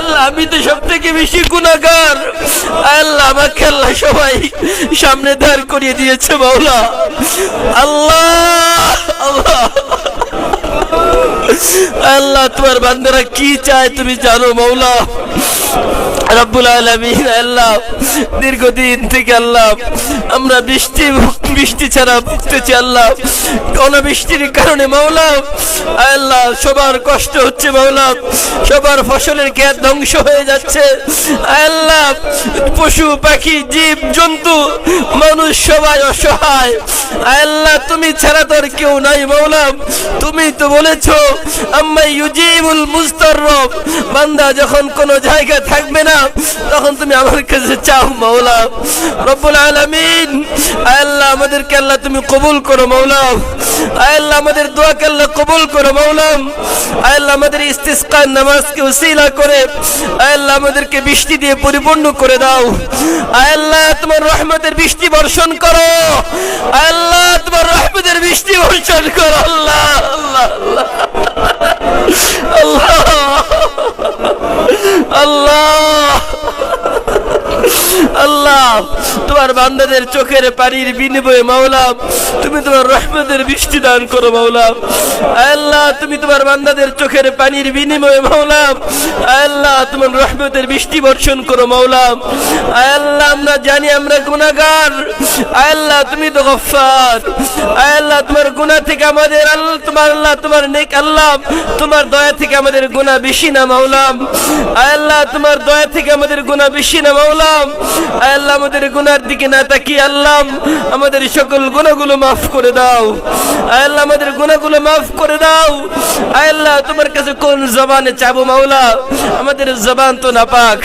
আল্লাহ, আমি তো সব থেকে বেশি গুণাগার আল্লাহ, আমাকে আল্লাহ সবাই সামনে দাঁড় করিয়ে দিয়েছে, মাওলা। আল্লাহ আল্লাহ। আল্লাহ, তোমার বান্দারা কি চায় তুমি জানো মৌলা রব্বুল আলমিন আল্লাহ, দীর্ঘদিন থেকে আল্লাহ, আমরা বৃষ্টি বৃষ্টি ছাড়া ভুগতেছি আল্লাহ, অনাবৃষ্টির কারণে মাওলা, আল্লাহ, সবার কষ্ট হচ্ছে মাওলা, সবার ফসলের ক্ষেত ধ্বংস হয়ে যাচ্ছে, আল্লাহ, পশু, পাখি, জীব, জন্তু, মানুষ সবাই অসহায়, আল্লাহ, তুমি ছাড়া তোর কেউ নাই মাওলা, তুমি তো বলেছ, আম্মা ইউজিবুল মুস্তাররব বান্দা যখন কোনো জায়গায় থাকবে না তখন তুমি আমার কাছে চাও মাওলা। রব্বুল আলামিন আল্লাহ আমাদেরকে আল্লাহ তুমি কবুল করো আল্লাহ আমাদের কবুল করো আল্লাহ আমাদের ইস্তিসকার নামাজকে উসিলা করে আমাদেরকে বৃষ্টি দিয়ে পরিপূর্ণ করে দাও। আল্লাহ তোমার রহমতের বৃষ্টি বর্ষণ করো। আল্লাহ তোমার রহমতের বৃষ্টি বর্ষণ করো। আল্লাহ আল্লাহ আল্লাহ আল্লাহ আল্লাহ তোমার বান্দাদের চোখের পানির বিনিময়ে মাওলা, তুমি তোমার রহমতের বৃষ্টি দান করো মাওলা। আল্লাহ, তুমি তোমার বান্দাদের চোখের পানির বিনিময়ে মাওলা। আল্লাহ, তোমার রহমতের বৃষ্টি বর্ষণ করো মাওলা। আল্লাহ, আমরা জানি আমরা গুনাহগার। আল্লাহ, তুমি তো গফফার। আল্লাহ, তোমার গুনাহ থেকে আমাদের আল্লাহ তোমার আল্লাহ, তোমার নেক আল্লাহ, তোমার দয়া থেকে আমাদের গুনাহ বেশি না মাওলা। আল্লাহ, তোমার দয়া থেকে আমাদের গুনাহ বেশি না মাওলা। আল্লাহ, আমাদের গুনার দিকে না তাকিয়ে আল্লাহ, আমাদের সকল গুণাগুলো মাফ করে দাও। আল্লাহ, আমাদের গুণাগুলো মাফ করে দাও। আল্লাহ, তোমার কাছে কোন জবানে চাবো মাওলা? আমাদের জবান তো না পাক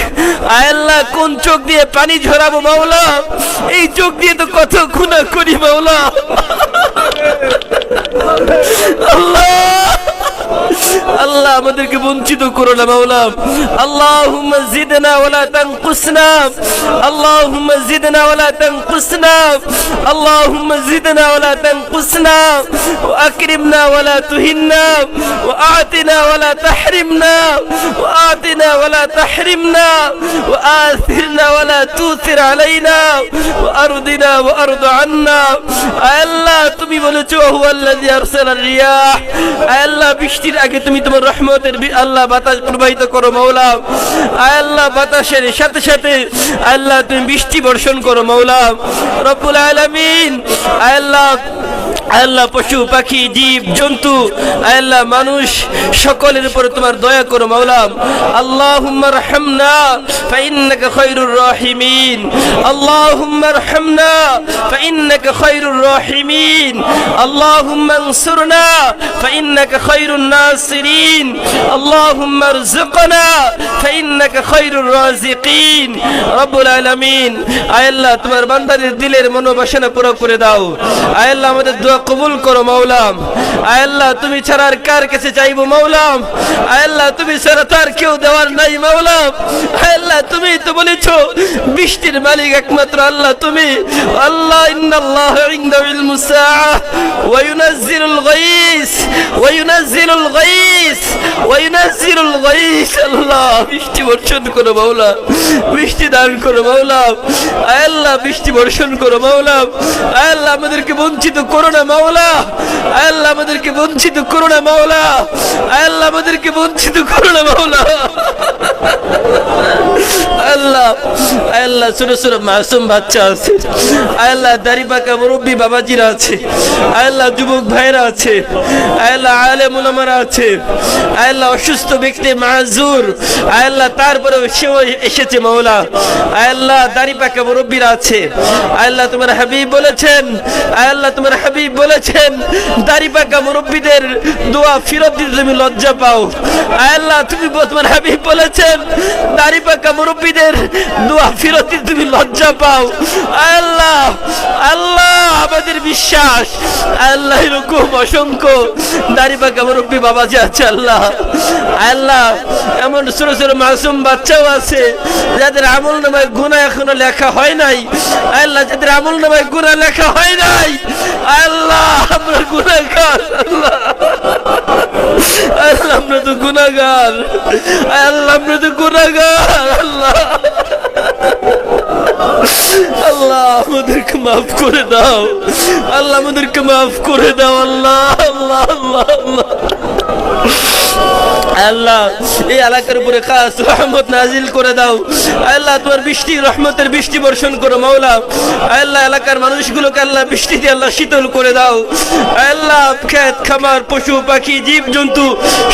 আল্লাহ, কোন চোখ দিয়ে পানি ঝরাবো মাওলা? এই চোখ দিয়ে তো কত গুণা করি মাওলা। আল্লাহ! আল্লাহ আমাদেরকে বঞ্চিত করো না মাওলা আল্লাহুম্মা জিদনা ওয়ালা তানকুসনা। আল্লাহুম্মা জিদনা ওয়ালা তানকুসনা। আল্লাহুম্মা জিদনা ওয়ালা তানকুসনা। ওয়া আকরিমনা ওয়ালা তুহিন্না। ওয়া আতিনা ওয়ালা তাহরিমনা। ওয়া আতিনা ওয়ালা তাহরিমনা। ওয়া আথিরনা ওয়ালা তুথির আলাইনা। ওয়া আরদিনা ওয়া আরদ আন্না। আল্লাহ, তুমি বলেছ, হুয়াল্লাযী আরসালার রিয়াহ। আল্লাহ, বৃষ্টির আগে তুমি তোমার রহমতের আল্লাহ বাতাস প্রবাহিত করো মৌলা আয় আল্লাহ বাতাসের সাথে সাথে আল্লাহ তুমি বৃষ্টি বর্ষণ করো মৌলা রব্বুল আলামিন, আয় আল্লাহ আল্লাহ পশু, পাখি, জীব, জন্তু, আল্লাহ মানুষ, সকলের উপরে তোমার দয়া করো মাওলা। আল্লাহুম্মা রহমনা ফাইন্নাকা খায়রুর রাহিমিন। আল্লাহুম্মা রহমনা ফাইন্নাকা খায়রুর রাহিমিন। আল্লাহুম্মা আনসুরনা, ফাইন্নাকা খায়রুন নাসিরিন। আল্লাহুম্মা আরযুকনা, ফাইন্নাকা খায়রুর রাযিকিন। রব্বুল আলামিন, আয় আল্লাহ, তোমার বান্দাদের দিলের মনোবাসনা পুরো করে দাও। আয় আল্লাহ, আমাদের দোয়া কবুল করো, মাওলাম। আল্লাহ, তুমি ছাড়া আর কার কাছে চাইব মাওলাম? আল্লাহ, তুমি ছাড়া তার কেউ দেওয়ার নাই, মাওলাম। আল্লাহ তুমি তো বলেছ, বৃষ্টির মালিক একমাত্র আল্লাহ তুমি। আল্লাহ, ইন্নাল্লাহ ইউনাজ্জিলুল গায়স ওয়া ইউনাজ্জিলুল গায়স ওয়া ইউনাজ্জিলুল গায়স আল্লাহ, বৃষ্টি বর্ষণ করো মাওলা বৃষ্টি দান করো মাওলা আল্লাহ, বৃষ্টি বর্ষণ করো মাওলা আমাদেরকে বঞ্চিত করো না, মাওলা। আল্লাহ আমাদেরকে বঞ্চিত করো না, মাওলা। আল্লাহ আমাদেরকে বঞ্চিত করো না, মাওলা। আল্লাহ ছোট ছোট মাসুম বাচ্চা আছে। মুরব্বী বাবাজিরা আছে। যুবক ভাইরা আছে। মুলামারা আছে। অসুস্থ ব্যক্তি তারপরে সেও এসেছে মৌলা মুরব্বীরা আছে। তোমার হাবিব বলেছেন। আল্লাহ, তোমার হাবিব বলেছেন, দাড়ি মুরব্বীদের দোয়া ফিরত দিতে তুমি লজ্জা পাও। আল্লাহ, তুমি তোমার হাবিব বলেছেন, দাড়ি পাকা মুরব্বীদের দোয়া ফিরত তুমি লজ্জা পাও। আল্লাহ আল্লাহ, আমাদের বিশ্বাস। আল্লাহ এরকম অসংখ্য দাড়ি পাকা মুরব্বী বাবা যে আছে, আল্লাহ। আল্লাহ, এমন ছোট ছোট মাসুম বাচ্চাও আছে, যাদের আমল নামায় গুণা এখনও লেখা হয় নাই। আল্লাহ, যাদের আমল নামায় গুণা লেখা হয় নাই। আল্লাহ, আমরা গুণাগার আল্লাহ। আল্লাহ, আমরা তো গুনাহগার। আল্লাহ, আমরা তো গুনাহগার, আল্লাহ। আল্লাহ আমাদেরকে মাফ করে দাও। আল্লাহ আমাদেরকে মাফ করে দাও। আল্লাহ আল্লাহ আল্লাহ আল্লাহ। জীব জন্তু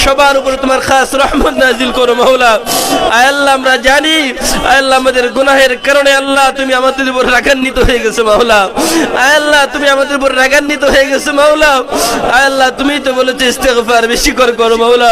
সবার উপরে তোমার খাস রহমত নাজিল করো, মাওলা। আল্লাহ, আমরা জানি, আল্লাহ আমাদের গুনাহের কারণে আল্লাহ তুমি আমাদের উপর রাগান্বিত হয়ে গেছো, মাওলা। আল্লাহ, তুমি আমাদের উপর রাগান্বিত হয়ে গেছো, মাওলা। আল্লাহ, তুমি তো বলেছ ইস্তেগফার বেশি করে করো, মাওলা।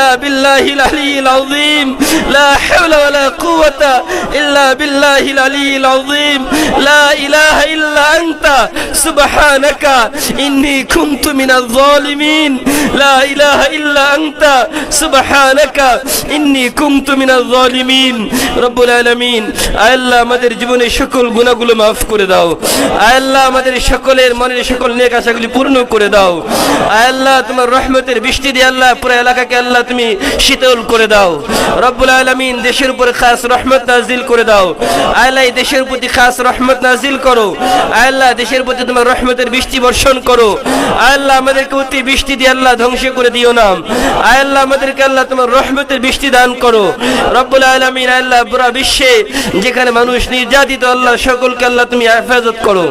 إلا بالله العلي العظيم لا حول ولا قوة إلا بالله العلي العظيم لا إله إلا أنت سبحانك إني كنت من الظالمين لا إله إلا أنت سبحانك إني كنت من الظالمين رب العالمين আল্লাহ আমাদের জীবনে সকল গুণাগুলো মাফ করে দাও আল্লাহ আমাদের সকলের মনের সকল নেক আশাগুলি পূর্ণ করে দাও আল্লাহ তোমার রহমতের বৃষ্টি দিয়ে আল্লাহ পুরো এলাকাকে আল্লাহ তুমি শীতল করে দাও। রব্বুল আলমিন দেশের উপর খাস রহমত নাজিল করে দাও। আল্লাহ দেশের প্রতি খাস রহমত নাজিল করো। আল্লাহ দেশের প্রতি তোমার রহমতের বৃষ্টি বর্ষণ করো। আল্লাহ আমাদেরকে অতি বৃষ্টি দিয়ে আল্লাহ ধ্বংস করে দিও না আল্লাহ আমাদেরকে আল্লাহ তোমার রহমতের বৃষ্টি দান করো। রব্বুল আলমিন আল্লাহ পুরা বিশ্বে যেখানে মানুষ নির্যাতিত, আল্লাহ সকলকে আল্লাহ তুমি হেফাজত করো।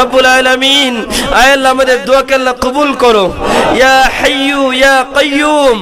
রব্বুল আলামিন আয় আল্লাহ আমাদের দোয়াকে আল্লাহ কবুল করো। ইয়া হাইয়ু, ইয়া কাইয়ুম,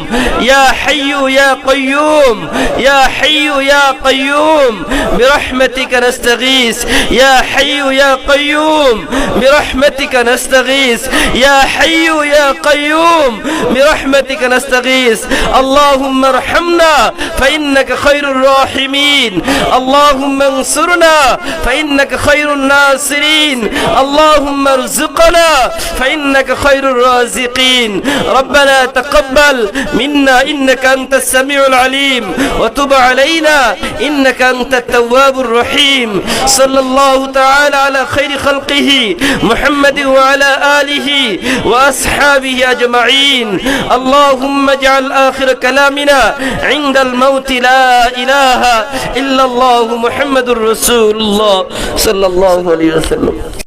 ইয়া يا حي يا قيوم يا حي يا قيوم برحمتك نستغيث. يا حي يا قيوم برحمتك نستغيث. يا حي يا قيوم برحمتك نستغيث. اللهم ارحمنا فإنك خير الراحمين. اللهم انصرنا فإنك خير الناصرين. اللهم ارزقنا فإنك خير الرازقين. ربنا تقبل منا إنك أنت السميع العليم. وتب علينا إنك أنت التواب الرحيم. صلى الله تعالى على خير خلقه محمد وعلى آله وأصحابه أجمعين. اللهم اجعل آخر كلامنا عند الموت لا إله إلا الله محمد رسول الله. صلى الله عليه وسلم.